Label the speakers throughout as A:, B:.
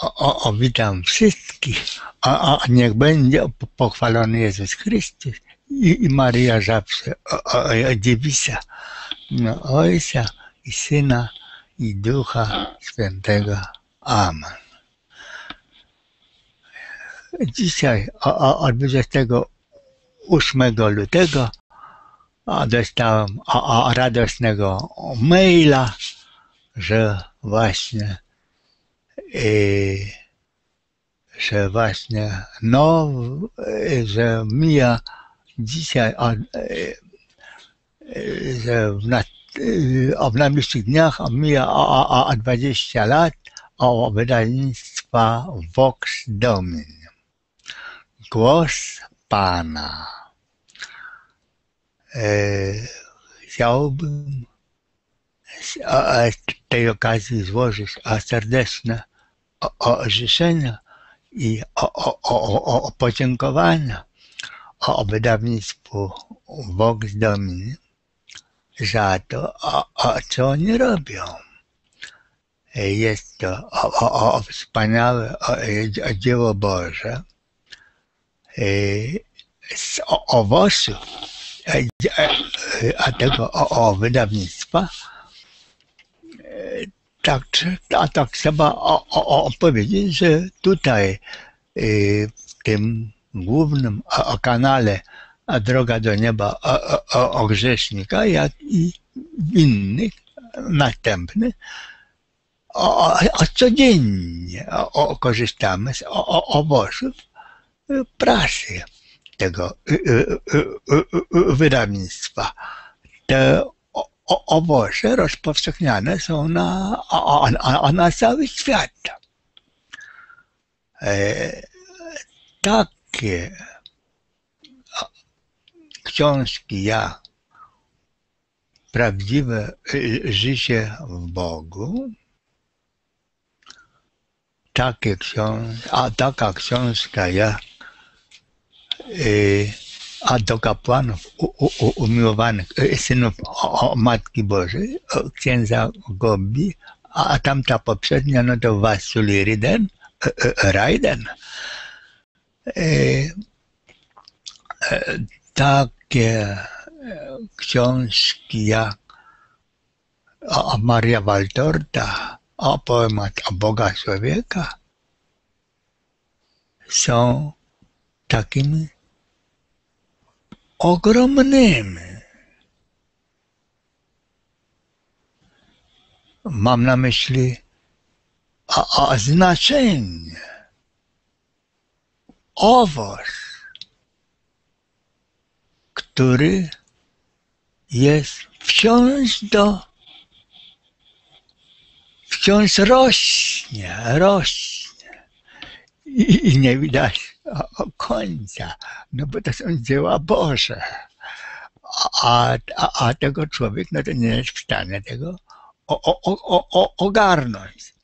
A: O, o, witam wszystkich. A, a niech będzie pochwalony Jezus Chrystus i, i Maria zawsze, o, o, dziewica. No, Ojca i Syna i Ducha Świętego. Amen. Dzisiaj o, o, od 28 lutego a, dostałem o, o, radosnego maila, że właśnie i że właśnie no, że mija dzisiaj, a, że w, na, w najbliższych dniach mija a, a, a 20 lat o wydawnictwa Vox Domini. Głos Pana. E, chciałbym z tej okazji złożyć serdeczne o, o życzenia i o, o, o, o podziękowania o wydawnictwu Vox Domini za to, co oni robią. Jest to wspaniałe dzieło Boże z owoców a tego o, o wydawnictwa tak, a tak trzeba o, o, powiedzieć, że tutaj y, w tym głównym kanale a Droga do Nieba o, grzesznika, jak i innych następnych, o, o, codziennie o, o, korzystamy z owoców prasy tego y, y, wydawnictwa. Te owoce rozpowszechniane są na, a, na cały świat. E, takie książki jak Prawdziwe życie w Bogu, takie książ a taka książka jak y, a do kapłanów umiłowanych e, synów Matki Bożej, księdza Gobi, a tamta poprzednia, no to Wasuli Riden, e, e, Raiden. Takie książki jak Maria Waltorta, a poemat Boga człowieka są takimi ogromnymi. Mam na myśli a, a znaczenie, owoc, który jest wciąż do, wciąż rośnie, rośnie i, i nie widać końca, no bo to są dzieła Boże. A, a, a tego człowiek no to nie jest w stanie tego o, o, o, ogarnąć.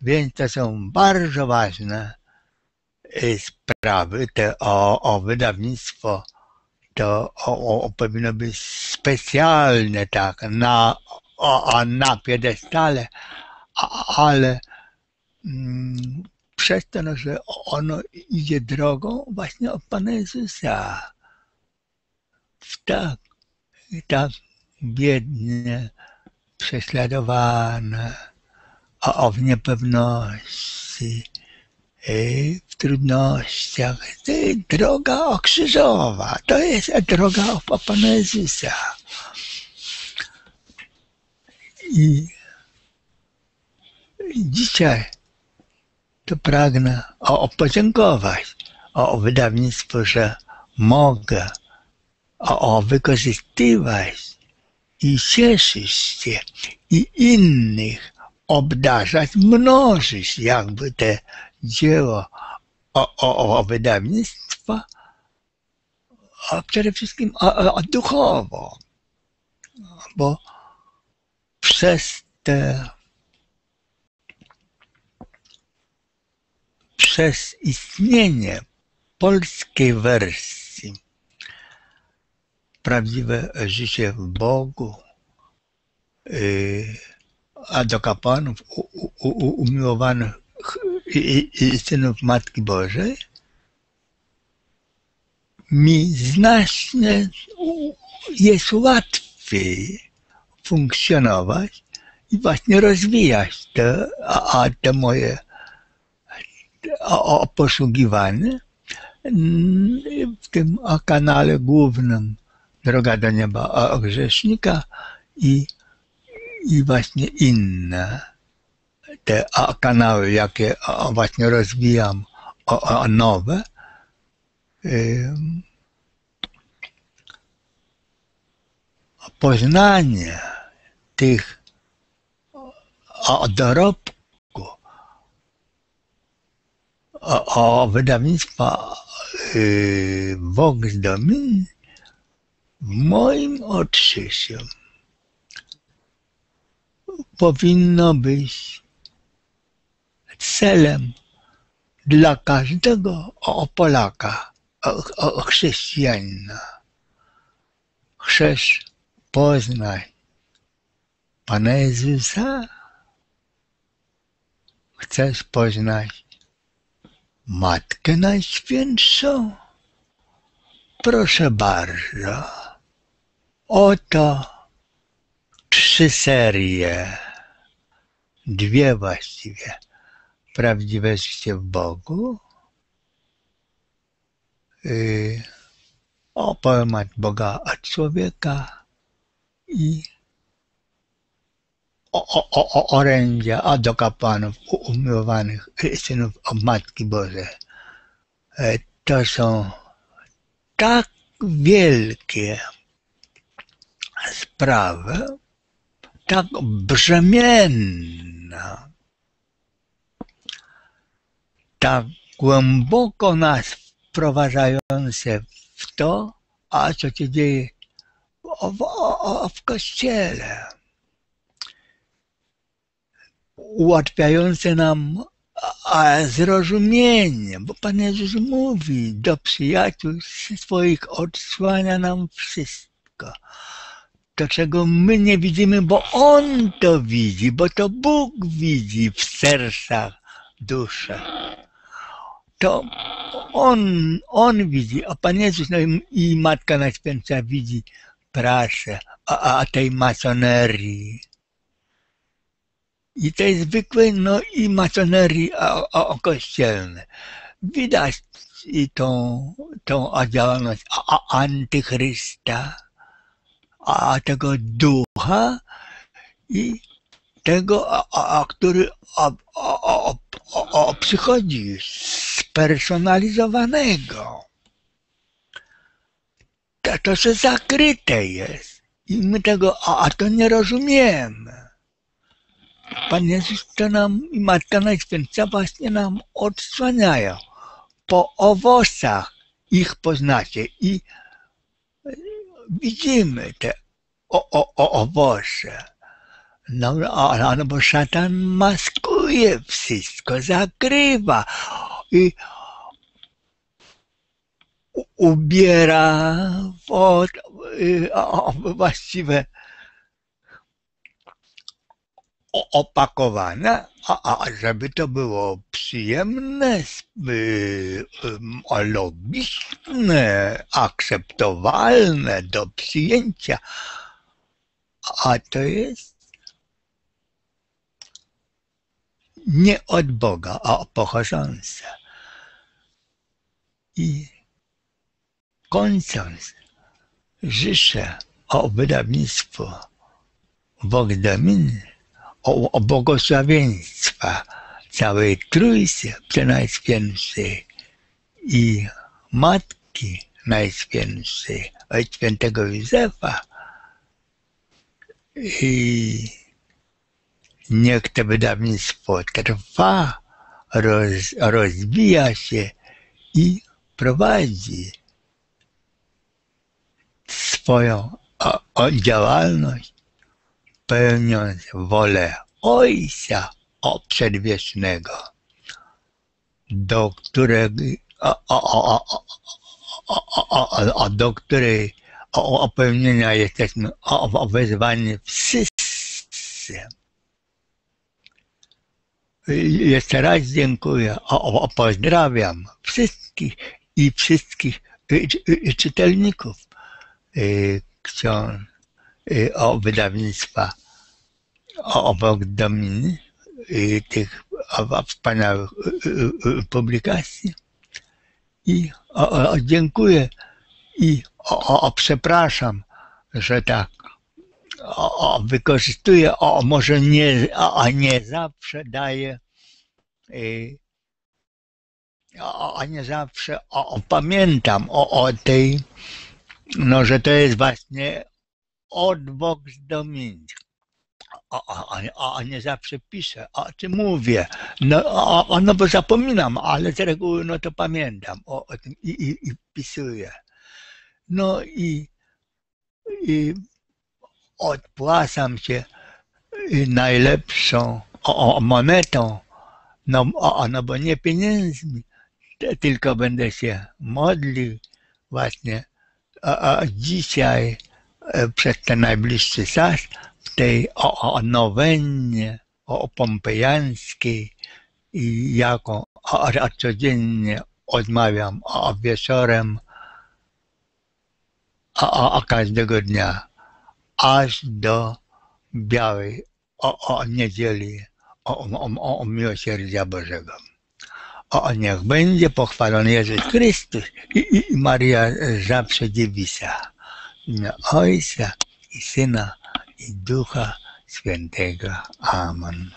A: Więc to są bardzo ważne y, sprawy, te o, o wydawnictwo to o, o, powinno być specjalne, tak, na, o, na piedestale, ale mm, przez to, no, że ono idzie drogą właśnie od Pana Jezusa. Tak, tak biednie, prześladowane, a w niepewności, w trudnościach. To droga okrzyżowa, to jest droga od Pana Jezusa. I dzisiaj to pragnę o, podziękować o wydawnictwo, że mogę o, o wykorzystywać i cieszyć się i innych obdarzać, mnożyć jakby te dzieło o, o, o wydawnictwa, a przede wszystkim o, o duchowo, bo przez te przez istnienie polskiej wersji. Prawdziwe życie w Bogu, y, a do kapłanów umiłowanych i, i synów Matki Bożej, mi znacznie jest łatwiej funkcjonować i właśnie rozwijać te, a, a te moje a, posługiwanie w tym kanale głównym Droga do Nieba Grzesznika i, i właśnie inne te kanały, jakie właśnie rozwijam, nowe, poznanie tych dorobku o, wydawnictwa y, Vox Domini moim odczuciu powinno być celem dla każdego Polaka, chrześcijanina. Chcesz poznać Pana Jezusa? Chcesz poznać Matkę Najświętszą? Proszę bardzo. Oto trzy serie, dwie właściwie, prawdziwe życie w Bogu, yy, opowiadać Boga od człowieka i o, o, orędzia do kapłanów umiłowanych synów Matki Bożej. E, to są tak wielkie sprawy, tak brzemienna, tak głęboko nas wprowadzające w to, a co się dzieje w, w, w Kościele. Ułatwiające nam zrozumienie, bo Pan Jezus mówi do przyjaciół swoich odsłania nam wszystko to, czego my nie widzimy, bo On to widzi, bo to Bóg widzi w sercach, duszę. To On, On widzi, a Pan Jezus no i Matka Najświętsza widzi pracę, a, a tej masonerii. I tej zwykłej, no i masonerii a, a, kościelnej. Widać i tą, tą działalność a, antychrysta, a tego ducha i tego, a, a, który a, a, a, przychodzi spersonalizowanego. To, to się zakryte jest i my tego, a, a to nie rozumiemy. Pan Jezus to nam i Matka Najświętsza właśnie nam odsłaniają. Po owocach ich poznacie i widzimy te o, o, o, owoce. No, no, no bo szatan maskuje wszystko, zakrywa i ubiera w właściwe opakowane, a, a żeby to było przyjemne, logiczne, akceptowalne do przyjęcia, a to jest nie od Boga, a pochodzące. I kończąc, życzę o wydawnictwo Bogdamin, o, o błogosławieństwa całej Trójcy Przenajświętszej i Matki Najświętszej, od świętego Józefa, i niech to wydawnictwo trwa, roz, rozwija się i prowadzi swoją o, o działalność, pełniąc wolę Ojca Przedwiecznego, do którego, o, o, o, do której o pełnienia jesteśmy wezwani wszyscy. jeszcze raz dziękuję, pozdrawiam wszystkich i wszystkich y, y, czytelników y, książ o wydawnictwa obok Dominy, tych wspaniałych publikacji. I o, o, dziękuję i o, o, przepraszam, że tak o, wykorzystuję, o, może nie, a nie zawsze daję, a nie zawsze o, pamiętam o, o tej, no, że to jest właśnie od Vox Domini. A, a, a, nie zawsze piszę, a czy mówię, no, a, no bo zapominam, ale z reguły no to pamiętam. O, o tym i, i, i pisuję. No i, i odpłacam się najlepszą o, o monetą, no, no bo nie pieniędzmi, tylko będę się modlił właśnie. A, a dzisiaj przez ten najbliższy czas w tej o, o nowennie, o pompejańskiej i jako a, a codziennie odmawiam a wieczorem a, każdego dnia aż do białej o, o niedzieli o, o, o miłosierdzia Bożego. O, niech będzie pochwalony Jezus Chrystus i, i Maria zawsze dziewisa. Imię Ojca i Syna i Ducha Świętego. Amen.